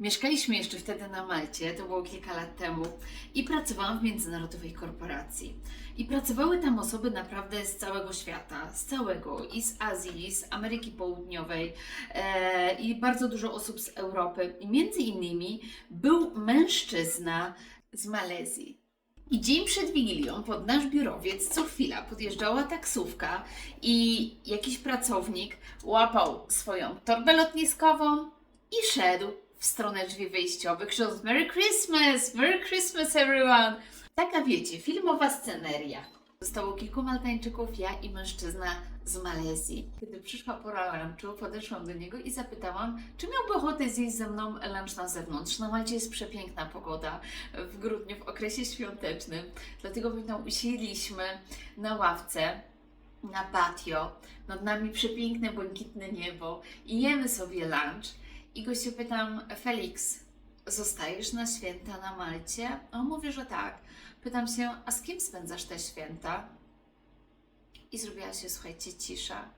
Mieszkaliśmy jeszcze wtedy na Malcie, to było kilka lat temu, i pracowałam w międzynarodowej korporacji. I pracowały tam osoby naprawdę z całego świata, z całego, i z Azji, i z Ameryki Południowej, e, i bardzo dużo osób z Europy. I między innymi był mężczyzna z Malezji. I dzień przed Wigilią pod nasz biurowiec co chwila podjeżdżała taksówka i jakiś pracownik łapał swoją torbę lotniskową i szedł w stronę drzwi wyjściowych, krzycząc Merry Christmas! Merry Christmas everyone! Taka wiecie, filmowa sceneria. Zostało kilku Maltańczyków, ja i mężczyzna z Malezji. Kiedy przyszła pora lunchu, podeszłam do niego i zapytałam, czy miałby ochotę zjeść ze mną lunch na zewnątrz. Na Malcie jest przepiękna pogoda w grudniu, w okresie świątecznym. Dlatego my tam usiedliśmy na ławce, na patio. Nad nami przepiękne, błękitne niebo i jemy sobie lunch. I go się pytam, Felix, zostajesz na święta na Malcie? On mówi, że tak. Pytam się, a z kim spędzasz te święta? I zrobiła się, słuchajcie, cisza.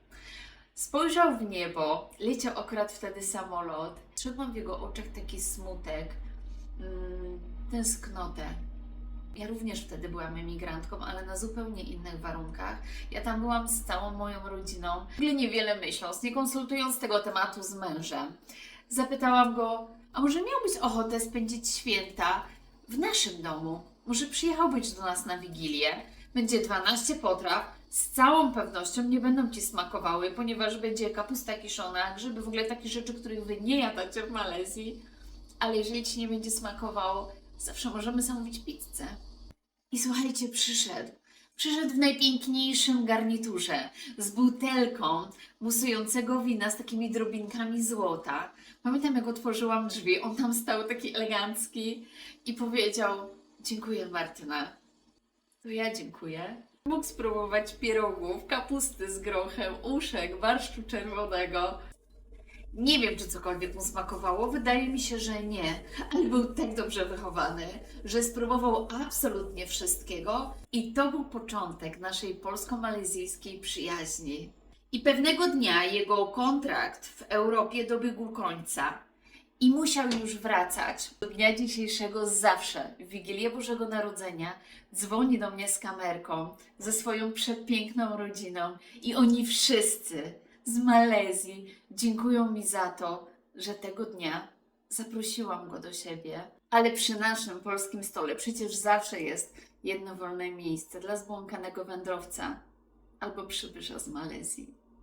Spojrzał w niebo, leciał akurat wtedy samolot. Trzymam w jego oczach taki smutek, mm, tęsknotę. Ja również wtedy byłam emigrantką, ale na zupełnie innych warunkach. Ja tam byłam z całą moją rodziną, w ogóle niewiele myśląc, nie konsultując tego tematu z mężem. Zapytałam go, a może miałbyś ochotę spędzić święta w naszym domu? Może przyjechałbyś do nas na Wigilię? Będzie 12 potraw, z całą pewnością nie będą Ci smakowały, ponieważ będzie kapusta kiszona, grzyby, w ogóle takie rzeczy, których Wy nie jadacie w Malezji. Ale jeżeli Ci nie będzie smakowało, zawsze możemy zamówić pizzę. I słuchajcie, przyszedł. Przyszedł w najpiękniejszym garniturze, z butelką musującego wina z takimi drobinkami złota. Pamiętam, jak otworzyłam drzwi, on tam stał taki elegancki i powiedział: Dziękuję, Martyna. To ja dziękuję. Mógł spróbować pierogów, kapusty z grochem, uszek, barszczu czerwonego. Nie wiem, czy cokolwiek mu smakowało. Wydaje mi się, że nie, ale był tak dobrze wychowany, że spróbował absolutnie wszystkiego i to był początek naszej polsko-malezyjskiej przyjaźni. I pewnego dnia jego kontrakt w Europie dobiegł końca i musiał już wracać. Do dnia dzisiejszego zawsze, w Wigilię Bożego Narodzenia, dzwoni do mnie z kamerką ze swoją przepiękną rodziną i oni wszyscy z Malezji dziękują mi za to, że tego dnia zaprosiłam go do siebie. Ale przy naszym polskim stole przecież zawsze jest jedno wolne miejsce dla zbłąkanego wędrowca albo przybysza z Malezji.